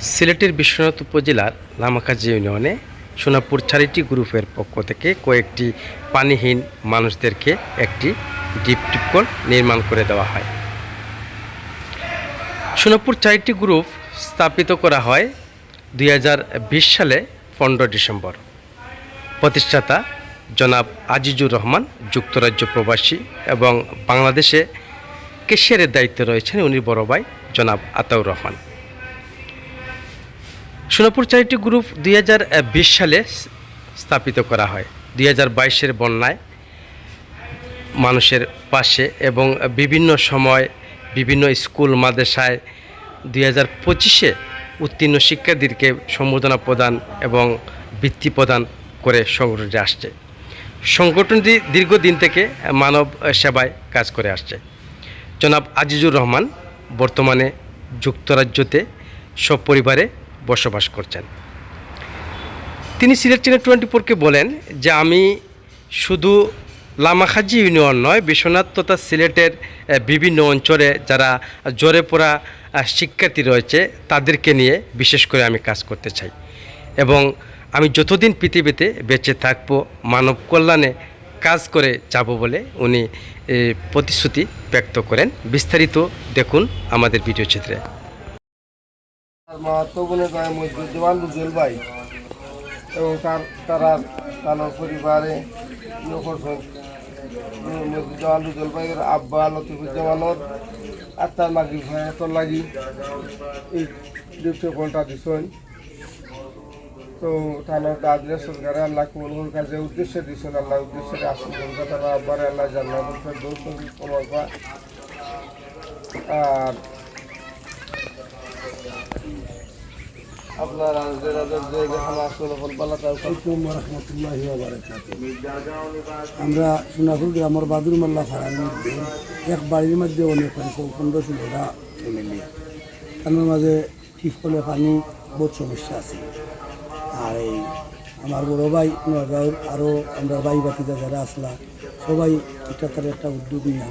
সিলেটের বিশ্বনাথ উপজেলার লামাকাজি ইউনিয়নে সোনাপুর চ্যারিটি গ্রুপের পক্ষ থেকে কয়েকটি পানিহীন মানুষদেরকে একটি গিফট টিপকল নির্মাণ করে দেওয়া হয়। সোনাপুর চ্যারিটি গ্রুপ স্থাপিত করা হয় দুই হাজার বিশ সালে পনেরো ডিসেম্বর। প্রতিষ্ঠাতা জনাব আজিজুর রহমান, যুক্তরাজ্য প্রবাসী এবং বাংলাদেশে কেশিয়ারের দায়িত্বে রয়েছেন উনি বড় ভাই জনাব আতাউর রহমান। সোনাপুর চ্যারিটি গ্রুপ দুই হাজার বিশ সালে স্থাপিত করা হয়। দুই হাজার বাইশের বন্যায় মানুষের পাশে এবং বিভিন্ন সময় বিভিন্ন স্কুল, মাদ্রাসায় দুই হাজার পঁচিশে উত্তীর্ণ শিক্ষার্থীদেরকে সম্বোধনা প্রদান এবং বৃত্তি প্রদান করে সংগঠনটি আসছে। সংগঠনটি দীর্ঘদিন থেকে মানব সেবায় কাজ করে আসছে। জনাব আজিজুর রহমান বর্তমানে যুক্তরাজ্যতে সপরিবারে বসবাস করছেন। তিনি সিলেট চ্যানেল টোয়েন্টি ফোরকে বলেন যে আমি শুধু লামাখাজি ইউনিয়ন নয়, বিশ্বনাথ তথা সিলেটের বিভিন্ন অঞ্চলে যারা জ্বরে পড়া শিক্ষার্থী রয়েছে, তাদেরকে নিয়ে বিশেষ করে আমি কাজ করতে চাই। এবং আমি যতদিন পৃথিবীতে বেঁচে থাকব, মানব কল্যাণে কাজ করে যাব বলে উনি প্রতিশ্রুতি ব্যক্ত করেন। বিস্তারিত দেখুন আমাদের ভিডিও চিত্রে। তার মা তো বলে যায় মসজিদুজ্জামান বুঝল ভাই। এবং তার, তারা, তার পরিবারে করছেন মসজিদুজ্জামান বুঝল ভাইয়ের আব্বা লতিফুজ্জামানত আর তার মাগি ভাইয়াতর লাগি। এই ডিউটি কলটা দিছেন তো তানোর দাদিরা সরকারে আল্লাহ কবুল কাজে উদ্দেশ্যে দিছেন আল্লাহ উদ্দেশ্যে আসল কলকাতা আব্বারে আল্লাহ কবুল আর আমরা সোনাপুর গ্রামের বাদুর মাল্লা ফাড়ার মধ্যে এক বাড়ির মধ্যে অনেক পনেরো ষোলোটা ফ্যামিলি তার মাঝে টিফকলে পানি, বহুত সমস্যা আছে। আর এই আমার বড় ভাই নগাঁওর আরও আমরা ভাই বাতিদা যারা আসলা, সবাই এটা তার একটা উদ্যোগ নিয়ে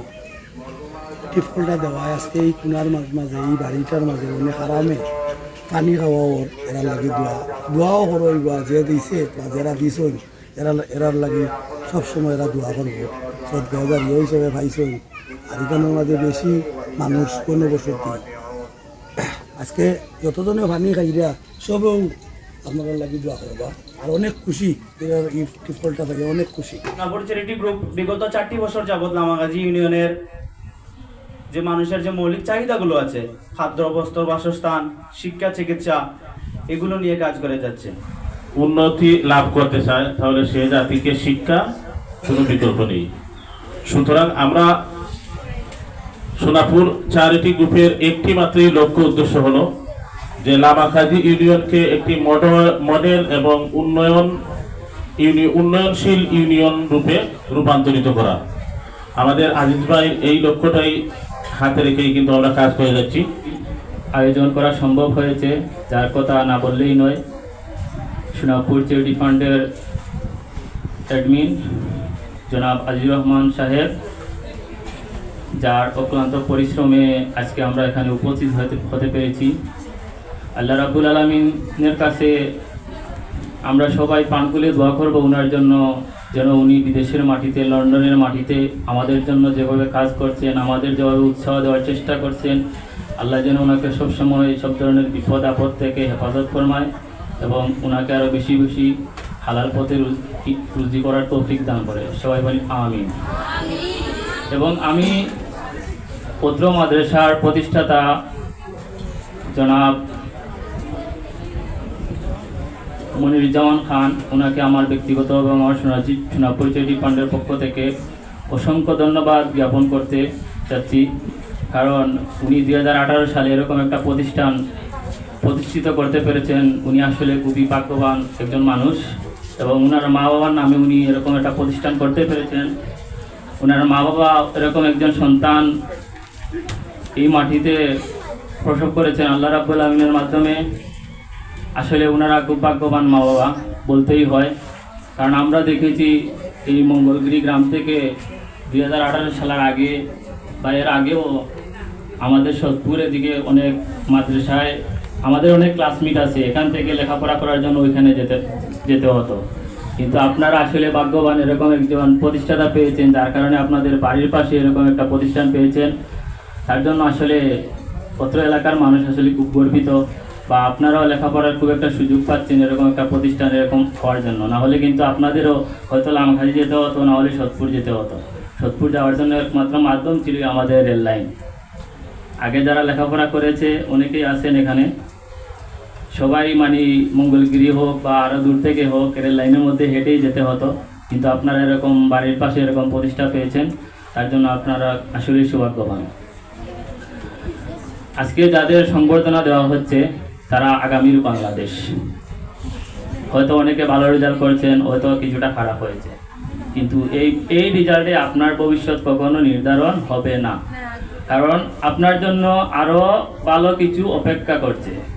টিফকলটা দেওয়া আজকে এই কুনার মাঝে, এই বাড়িটার মাঝে অনেক আরামে পানি খাওয়া এরার লাগে দোয়া দোয়াও করো বা যে দিছে বা যারা দিছন। এরা এরার লাগে সবসময় এরা দোয়া করব সদগাঁও ইয়ে হিসেবে পাইছন আর এখানের মাঝে বেশি মানুষ কোনো বসতি আজকে যতজনে পানি খাইরা সবেও আপনারা লাগি দোয়া করবা আর অনেক খুশি এই টিফলটা পাই অনেক খুশি নাগর চ্যারিটি গ্রুপ বিগত চারটি বছর যাবৎ লামাগাজী ইউনিয়নের যে মানুষের যে মৌলিক চাহিদাগুলো আছে, খাদ্য, বস্ত্র, বাসস্থান, শিক্ষা, চিকিৎসা, এগুলো নিয়ে কাজ করে যাচ্ছে। উন্নতি লাভ করতে চায়, তাহলে সে জাতিকে শিক্ষা কোনো বিকল্প নেই। সুতরাং আমরা সোনাপুর চ্যারিটি গ্রুপের একটি মাত্রই লক্ষ্য উদ্দেশ্য হলো যে লামাখাজি ইউনিয়নকে একটি মডেল এবং উন্নয়ন উন্নয়নশীল ইউনিয়ন রূপে রূপান্তরিত করা। আমাদের আজিজ ভাই এই লক্ষ্যটাই হাতে রেখেই কিন্তু আমরা কাজ করে যাচ্ছি। আয়োজন করা সম্ভব হয়েছে, যার কথা না বললেই নয়। সোনাপুর চ্যারিটি ফান্ডের অ্যাডমিন জনাব আজিজুর রহমান সাহেব, যার অক্লান্ত পরিশ্রমে আজকে আমরা এখানে উপস্থিত হতে পেরেছি। আল্লাহ রাবুল আলমিনের কাছে আমরা সবাই পানকুলে দোয়া করব ওনার জন্য যেন উনি বিদেশের মাটিতে, লন্ডনের মাটিতে আমাদের জন্য যেভাবে কাজ করছেন, আমাদের যেভাবে উৎসাহ দেওয়ার চেষ্টা করছেন, আল্লাহ যেন ওনাকে সবসময় সব ধরনের বিপদ, আপদ থেকে হেফাজত ফরমায় এবং ওনাকে আরও বেশি বেশি হালাল পথে রুজি- রুজি করার তৌফিক দান করে। সবাই বলি আমি এবং আমি পদ্র মাদ্রাসার প্রতিষ্ঠাতা জনাব মনিরুজ্জামান খান ওনাকে আমার ব্যক্তিগত এবং আমার সোনাজি সোনাপুর চ্যারিটি ফান্ডের পক্ষ থেকে অসংখ্য ধন্যবাদ জ্ঞাপন করতে চাচ্ছি। কারণ উনি দু হাজার আঠারো সালে এরকম একটা প্রতিষ্ঠান প্রতিষ্ঠিত করতে পেরেছেন। উনি আসলে খুবই ভাগ্যবান একজন মানুষ এবং ওনার মা বাবার নামে উনি এরকম একটা প্রতিষ্ঠান করতে পেরেছেন। ওনার মা বাবা এরকম একজন সন্তান এই মাটিতে প্রসব করেছেন আল্লাহ রাব্বুল আলমিনের মাধ্যমে। আসলে ওনারা ভাগ্যবান মা বাবা বলতেই হয়। কারণ আমরা দেখেছি এই মঙ্গলগিরি গ্রাম থেকে দুই হাজার আঠারো সালের আগে বা এর আগেও আমাদের সোদপুরের দিকে অনেক মাদ্রাসায় আমাদের অনেক ক্লাসমেট আছে, এখান থেকে লেখাপড়া করার জন্য ওইখানে যেতে যেতে হতো। কিন্তু আপনারা আসলে ভাগ্যবান এরকম একজন প্রতিষ্ঠাতা পেয়েছেন, যার কারণে আপনাদের বাড়ির পাশে এরকম একটা প্রতিষ্ঠান পেয়েছেন। তার জন্য আসলে অত্র এলাকার মানুষ আসলে খুব গর্বিত। বা আপনারাও লেখাপড়ার খুব একটা সুযোগ পাচ্ছেন এরকম একটা প্রতিষ্ঠান, এরকম হওয়ার জন্য। না হলে কিন্তু আপনাদেরও হয়তো লামখাজি যেতে হতো, না হলে সোদপুর যেতে হতো। সোদপুর যাওয়ার জন্য একমাত্র মাধ্যম ছিল আমাদের রেল লাইন আগে যারা লেখাপড়া করেছে, অনেকেই আছেন এখানে। সবাই মানে মঙ্গলগিরি হোক বা আরও দূর থেকে হোক রেল লাইনের মধ্যে হেঁটেই যেতে হতো। কিন্তু আপনারা এরকম বাড়ির পাশে এরকম প্রতিষ্ঠা পেয়েছেন, তার জন্য আপনারা আসলেই সৌভাগ্যবান। আজকে যাদের সংবর্ধনা দেওয়া হচ্ছে তারা আগামীর বাংলাদেশ। হয়তো অনেকে ভালো রেজাল্ট করছেন, হয়তো কিছুটা খারাপ হয়েছে। কিন্তু এই এই রেজাল্টে আপনার ভবিষ্যৎ কখনো নির্ধারণ হবে না। কারণ আপনার জন্য আরও ভালো কিছু অপেক্ষা করছে।